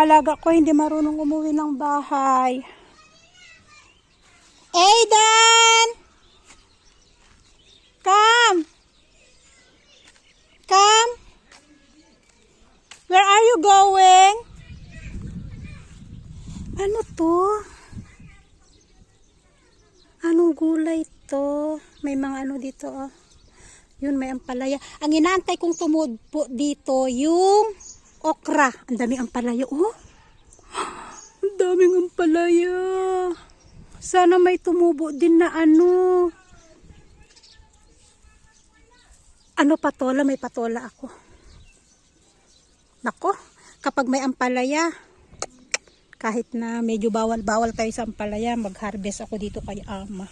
alaga ko hindi marunong umuwi ng bahay. Aidan! Come! Come! Where are you going? Ano to? Anong gulay to? May mga ano dito oh. Yun, may ampalaya. Ang inaantay kong tumudpo dito, yung okra. Ang daming ampalaya. Oh, ang daming ampalaya. Sana may tumubo din na ano. Ano patola? May patola ako. Nako, kapag may ampalaya, kahit na medyo bawal-bawal kayo sa ampalaya, mag-harvest ako dito kay ama.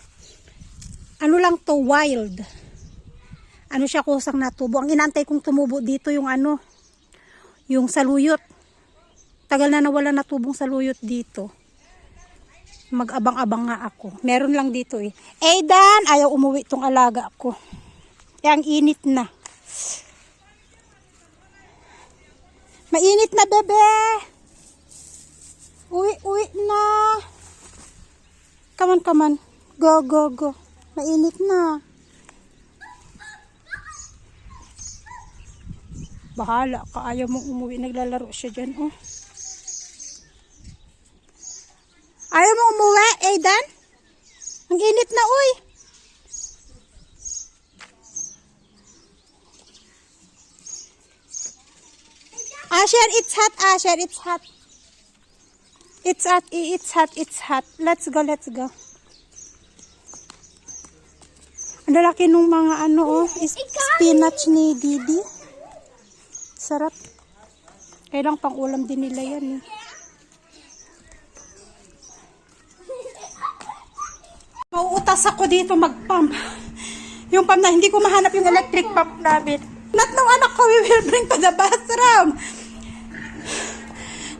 Ano lang to, wild. Ano siya kusang natubo. Ang inantay kong tumubo dito yung ano, yung saluyot. Tagal na nawala natubong saluyot dito. Mag-abang-abang nga ako. Meron lang dito eh. Aidan, ayaw umuwi tong alaga ko. Eh, ang init na. Mainit na, bebe. Uwi, uwi na. Come on, come on. Go, go, go. Mainit na. Bahala ka. Ayaw mong umuwi. Naglalaro siya dyan, oh. Ayaw mo umuwi, Aidan? Ang init na, uy. Asher, it's hot, Asher, it's hot. It's hot, it's hot, it's hot. Let's go, let's go. Ang lalaki nung mga ano, oh, is spinach ni Didi. Sarap. Kailang pang ulam din nila yan, eh. Mauutas ako dito mag-pump. Yung pump na hindi ko mahanap yung electric pump namin. Not nung anak ko, we will bring to the bathroom.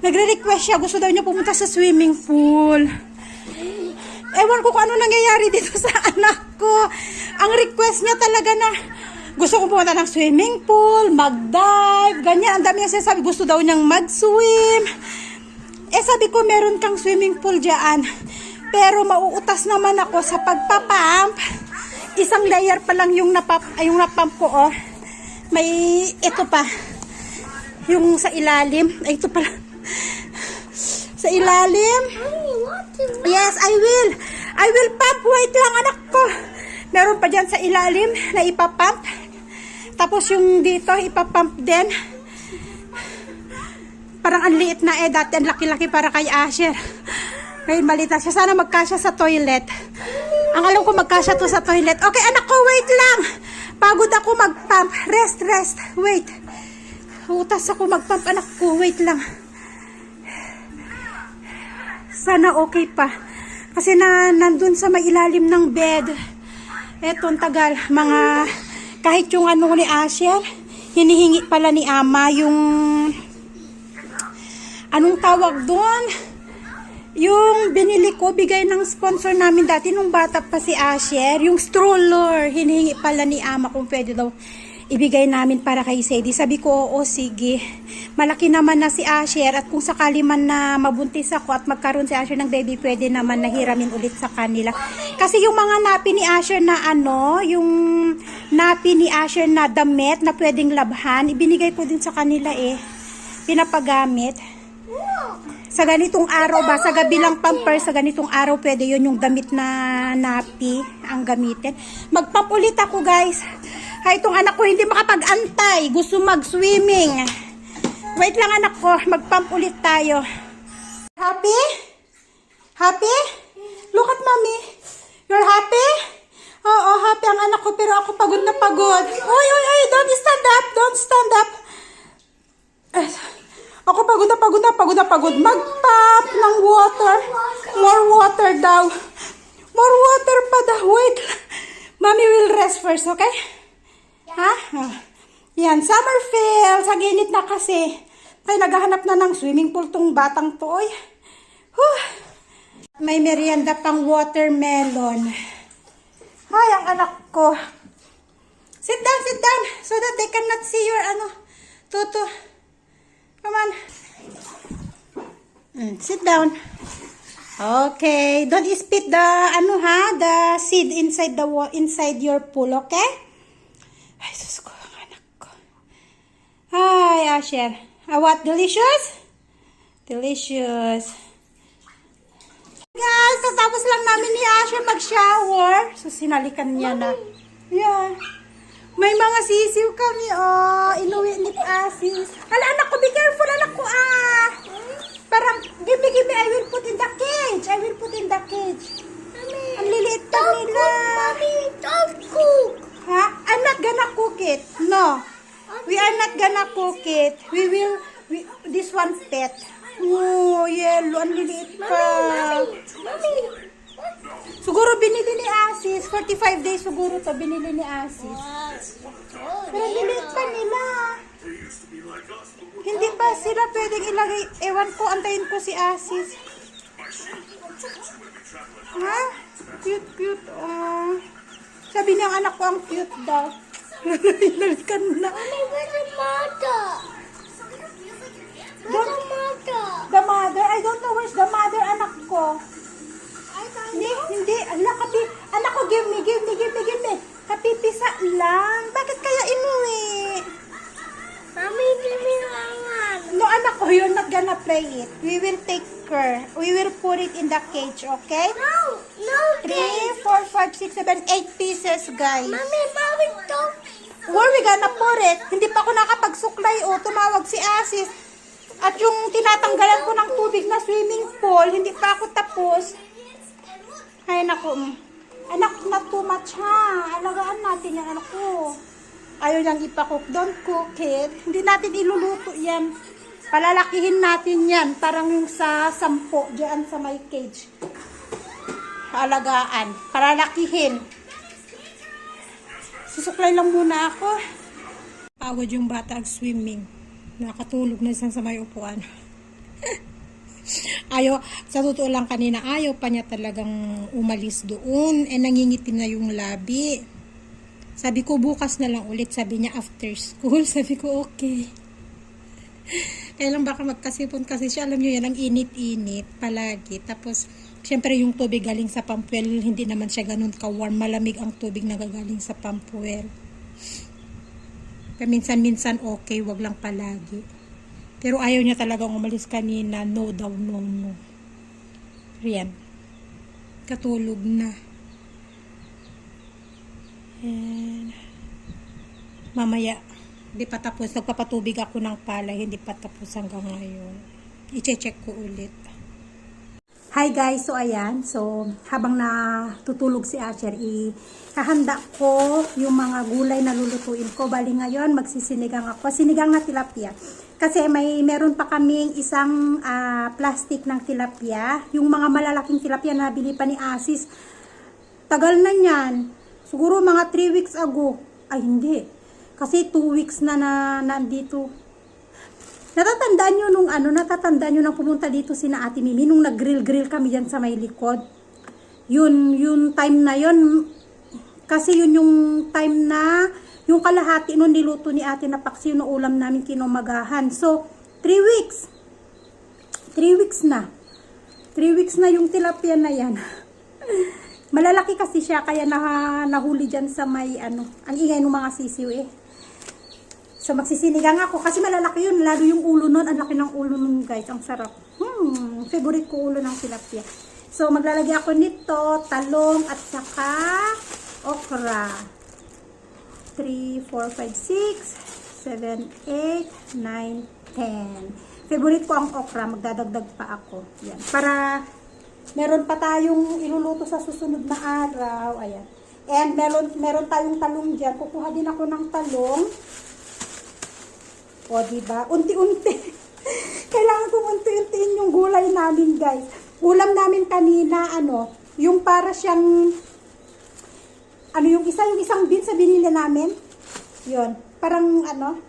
Nagre-request siya, gusto daw niya pumunta sa swimming pool. Ewan ko kung ano nangyayari dito sa anak ko. Ang request niya talaga na gusto ko pumunta ng swimming pool, mag-dive, ganyan. Ang dami niya sinasabi, gusto daw niyang mag-swim. Eh sabi ko, meron kang swimming pool dyan. Pero mauutas naman ako sa pagpapump. Isang layer pa lang yung napap, ay, yung napump ko, oh. May, ito pa. Yung sa ilalim. Ay, ito pala. sa ilalim. Yes, I will. I will pump. Wait lang, anak ko. Meron pa dyan sa ilalim na ipapump. Tapos yung dito, ipapump din. Parang ang liit na eh. Dati ang laki-laki para kay Asher. Ngayon maliit na siya. Sana magkasya sa toilet. Ang alam ko magkasya to sa toilet. Okay, anak ko, wait lang. Pagod ako mag-pump. Rest, rest. Wait. Utas ako mag-pump, anak ko. Wait lang. Sana okay pa. Kasi na nandun sa may ilalim ng bed. Eto, tagal. Mga, kahit yung ano ni Asher, hinihingi pala ni Ama yung, anong tawag doon? Yung binili ko, bigay ng sponsor namin dati nung bata pa si Asher, yung stroller, hinihingi pala ni Ama kung pwede daw ibigay namin para kay Sadie. Sabi ko, oo, sige. Malaki naman na si Asher at kung sakali man na mabuntis ako at magkaroon si Asher ng baby, pwede naman nahiramin ulit sa kanila. Kasi yung mga napi ni Asher na ano, yung napi ni Asher na damit na pwedeng labhan, ibinigay ko din sa kanila eh. Pinapagamit. Sa ganitong araw ba, sa gabi lang pamper, sa ganitong araw pwede yun yung damit na napi ang gamitin. Magpump ulit ako guys. Hay, itong anak ko hindi makapag-antay. Gusto mag-swimming. Wait lang anak ko, mag-pump ulit tayo. Happy? Happy? Look at mommy. You're happy? Oo, happy ang anak ko pero ako pagod na pagod. Oy, oy, oy, don't stand up. Don't stand up. Eh, Ako pagod na pagod na pagod na pagod. Mag-pump ng water. More water daw. More water pa daw. Wait. Mommy will rest first, okay? Ha? Ah. Yan, summer fill. Sa ginit na kasi. Ay, naghahanap na ng swimming pool tong batang to. Oy. May merienda pang watermelon. Ay, ang anak ko. Sit down, sit down. So that they cannot see your ano, tuto. Come on. Mm, sit down. Okay, don't spit the ano ha, the seed inside the inside your pool, okay? Ay, sus ko, ang anak ko. Hi, Asher. Ah, what? Delicious? Delicious. Guys, tatapos lang namin ni Asher mag-shower. So, sinalikan niya na. Yeah. May mga sisiw kami, oh. Inuwi ni Asis. Hala, anak ko, be careful, anak ko, ah. Parang, give me, give me, I will put in the cage. I will put in the cage. Ang liliit pa nila. Mommy, don't cook. Ha? I'm not gonna cook it. No. We are not gonna cook it. We will, we, this one pet. Oh, yellow. Ang liliit pa. Siguro binili ni Asis. 45 days siguro to binili ni Asis. Pero liliit pa nila. Hindi pa sila pwedeng ilagay. Ewan ko, antayin ko si Asis. Ha? Cute, cute. Oh. Sabi niya ang anak ko ang cute daw. Inalikan na. Mommy, where's the mother? Where's the mother? The mother, I don't know where's the mother, anak ko. Hindi, hindi. Anak, kapi, anak ko, give me, give me, give me, give me. Kapipisa lang. Bakit kaya inuwi? Mommy, give me one. No, anak ko, you're not gonna play it. We will take care. We will put it in the cage, okay? No, no, Three, four, five, six, seven, eight pieces, guys. Mommy, mommy, don't. Where we gonna put it? Hindi pa ako nakapagsuklay o tumawag si Asis. At yung tinatanggalan ko ng tubig na swimming pool, hindi pa ako tapos. Ay, naku. mm. Anak, not too much ha. Alagaan natin yan, anak ko. Ayaw niyang ipakook. Don't cook it. Hindi natin iluluto yan. Palalakihin natin yan. Parang yung sa sampo, dyan sa may cage. Alagaan. Palalakihin. Susuklay lang muna ako. Pagod yung bata ag swimming. Nakatulog na siya sa may upuan. ayaw, sa totoo lang kanina, ayaw pa niya talagang umalis doon. Eh, nangingitim na yung labi. Sabi ko, bukas na lang ulit. Sabi niya, after school. Sabi ko, okay. Kaya lang baka magkasipon kasi siya. Alam niyo yan, ang init-init palagi. Tapos, syempre yung tubig galing sa pump well, hindi naman siya ganun ka-warm. Malamig ang tubig na gagaling sa pump well. Paminsan-minsan okay, wag lang palagi. Pero ayaw niya talagang umalis kanina. No daw, no, no. Riyan. Katulog na. And, mamaya, hindi pa tapos. Nagpapatubig ako ng palay, hindi pa tapos hanggang ngayon. I-check ko ulit. Hi guys, so ayan, so habang natutulog si Asher, ihahanda ko yung mga gulay na lulutuin ko. Bali ngayon, magsisinigang ako. Sinigang na tilapia. Kasi may meron pa kaming isang ah, plastic ng tilapia. Yung mga malalaking tilapia na bili pa ni Asis. Tagal na niyan. Siguro mga 3 weeks ago. Ay hindi. Kasi 2 weeks na, na nandito Natatandaan nyo nung ano, natatandaan nyo nang pumunta dito si na Ate Mimi, nung nag-grill-grill kami dyan sa may likod. Yun, yung time na yun, kasi yun yung time na, yung kalahati nun niluto ni Ate na paksi yung ulam namin kinumagahan. So, 3 weeks. 3 weeks na. 3 weeks na yung tilapia na yan. Malalaki kasi siya, kaya nah, nahuli dyan sa may, ano, ang ingay ng mga sisiw eh. So, magsisinigang ako. Kasi malalaki yun. Lalo yung ulo nun. Ang laki ng ulo nun, guys. Ang sarap. Hmm. Favorite ko ulo ng tilapia. So, maglalagay ako nito, talong, at saka okra. 3, 4, 5, 6, 7, 8, 9, 10. Favorite ko ang okra. Magdadagdag pa ako. Yan. Para meron pa tayong iluluto sa susunod na araw. Ayan. And meron, meron tayong talong dyan. Kukuha din ako ng talong. O, diba? Unti-unti. Kailangan kong unti-untiin yung gulay namin, guys. Ulam namin kanina, ano, yung para siyang, ano yung isa, yung isang beans sa binili namin. Yun. Parang, ano,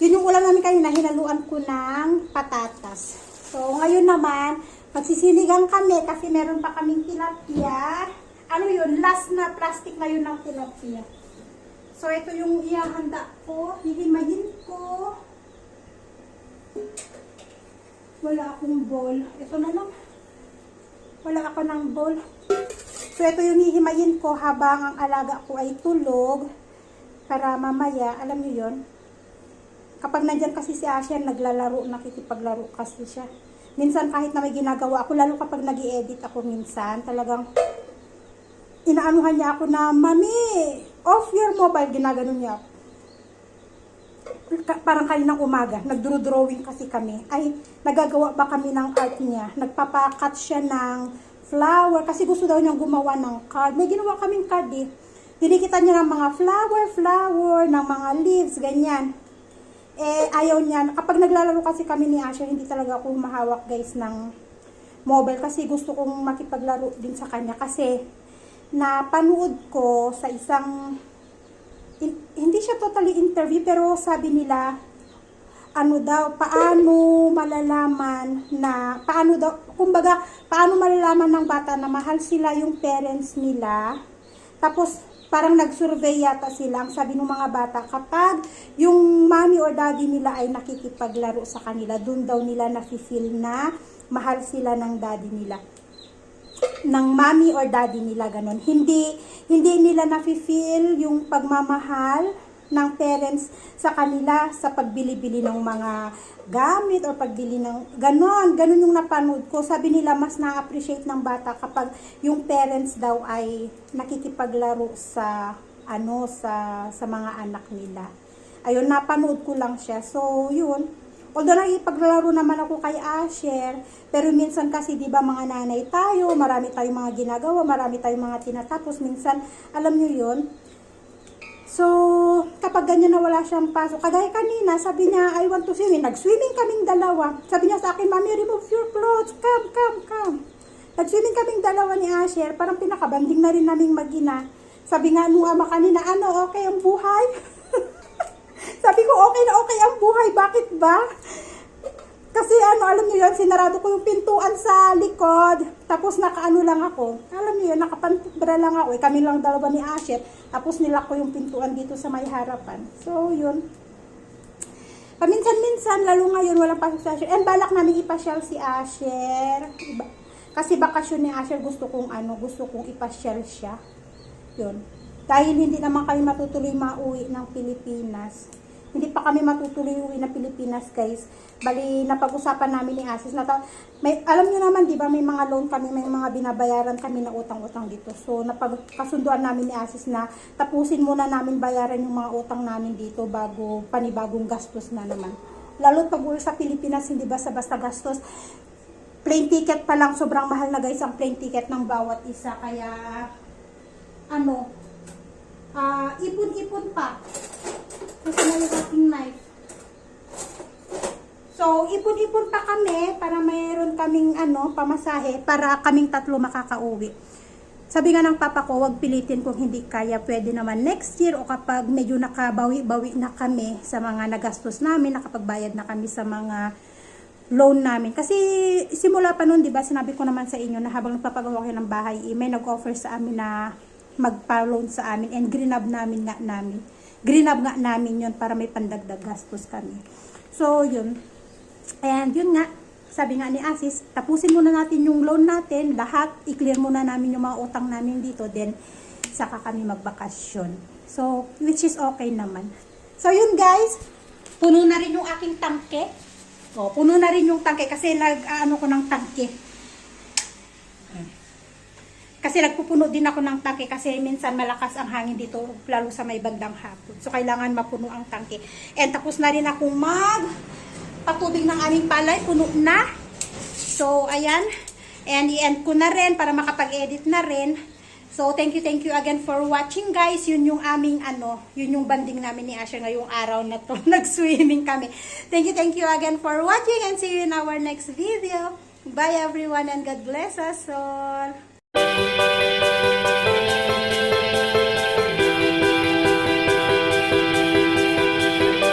yun yung ulam namin kanina, hinaluan ko ng patatas. So, ngayon naman, magsisinigang kami kasi meron pa kaming tilapia. Ano yun? Last na plastic na yun ng tilapia. So, ito yung ihahanda ko. Hihimayin ko. Wala akong ball. Ito na lang. Wala ako ng ball. So, ito yung hihimayin ko habang ang alaga ko ay tulog. Para mamaya, alam niyo yon kapag nandyan kasi si Asya, naglalaro, nakikipaglaro kasi siya. Minsan kahit na may ginagawa ako, lalo kapag nag edit ako minsan, talagang inaanuhan niya ako na, Mami, off your mobile, ginaganon niya ako. Parang kaninang umaga, nagdro-drawing kasi kami. Ay, nagagawa ba kami ng art niya? Nagpapakat siya ng flower kasi gusto daw niyang gumawa ng card. May ginawa kaming card eh. Dinikita niya ng mga flower, flower, ng mga leaves, ganyan eh ayaw niya, kapag naglalaro kasi kami ni Asher, hindi talaga ako mahawak guys ng mobile kasi gusto kong makipaglaro din sa kanya kasi napanood ko sa isang hin- hindi siya totally interview pero sabi nila ano daw, paano malalaman na, paano daw, kumbaga, paano malalaman ng bata na mahal sila yung parents nila, tapos parang nag-survey yata sila, ang sabi ng mga bata, kapag yung mommy or daddy nila ay nakikipaglaro sa kanila, dun daw nila nafe-feel na mahal sila ng daddy nila ng mommy or daddy nila ganun. Hindi hindi nila nafi-feel yung pagmamahal ng parents sa kanila sa pagbili-bili ng mga gamit or pagbili ng ganon, ganon yung napanood ko. Sabi nila mas na-appreciate ng bata kapag yung parents daw ay nakikipaglaro sa ano sa sa mga anak nila. Ayun, napanood ko lang siya. So, yun. Although nakikipaglaro naman ako kay Asher, pero minsan kasi 'di ba mga nanay tayo, marami tayong mga ginagawa, marami tayong mga tinatapos. Minsan, alam niyo 'yon. So, kapag ganyan na wala siyang pasok, kagaya kanina, sabi niya, I want to swim. Nag-swimming kaming dalawa. Sabi niya sa akin, Mami, remove your clothes. Come, come, come. Nag-swimming kaming dalawa ni Asher. Parang pinakabanding na rin naming magina. Sabi nga nung ama kanina, ano, okay ang buhay? Sabi ko, okay na okay ang buhay. Bakit ba? Kasi ano, alam niyo yun, sinarado ko yung pintuan sa likod. Tapos nakaano lang ako. Alam niyo yun, nakapantubra lang ako. Eh, kami lang dalawa ni Asher. Tapos nilak ko yung pintuan dito sa may harapan. So, yun. Paminsan-minsan, lalo ngayon, walang pasok si Asher. And balak namin ipasyal si Asher. Kasi bakasyon ni Asher, gusto kong ano, gusto kong ipasyal siya. Yun. Dahil hindi naman kami matutuloy mauwi ng Pilipinas. Hindi pa kami matutuloy uwi ng Pilipinas, guys. Bali, napag-usapan namin ni Asis na ta- may, alam niyo naman, di ba, may mga loan kami, may mga binabayaran kami na utang-utang dito. So, napagkasunduan namin ni Asis na tapusin muna namin bayaran yung mga utang namin dito bago panibagong gastos na naman. Lalo pag uwi sa Pilipinas, hindi basta-basta gastos plane ticket pa lang, sobrang mahal na guys ang plane ticket ng bawat isa. Kaya, ano, ah, ipon-ipon pa. Kasi na yung aking knife. So, ipon-ipon pa kami para mayroon kaming ano, pamasahe para kaming tatlo makakauwi. Sabi nga ng papa ko, wag pilitin kung hindi kaya, pwede naman next year o kapag medyo nakabawi-bawi na kami sa mga nagastos namin, nakapagbayad na kami sa mga loan namin. Kasi simula pa noon, 'di ba, sinabi ko naman sa inyo na habang nagpapagawa kayo ng bahay, eh, may nag-offer sa amin na magpa-loan sa amin and grinab namin nga namin. Grinab nga namin 'yon para may pandagdag gastos kami. So, 'yun. And 'yun nga, sabi nga ni Asis, tapusin muna natin yung loan natin, lahat, i-clear muna namin yung mga utang namin dito, then saka kami magbakasyon. So, which is okay naman. So, yun guys, puno na rin yung aking tangke. O, puno na rin yung tangke kasi nag-ano ko ng tangke. Kasi nagpupuno din ako ng tangke kasi minsan malakas ang hangin dito lalo sa may bandang hapon. So kailangan mapuno ang tangke. And tapos na rin akong mag patubig ng aming palay, puno na. So ayan. And i-end ko na rin para makapag-edit na rin. So thank you, thank you again for watching guys. Yun yung aming ano, yun yung banding namin ni Asher ngayong araw na to. Nag-swimming kami. Thank you, thank you again for watching and see you in our next video. Bye everyone and God bless us all. Thank you.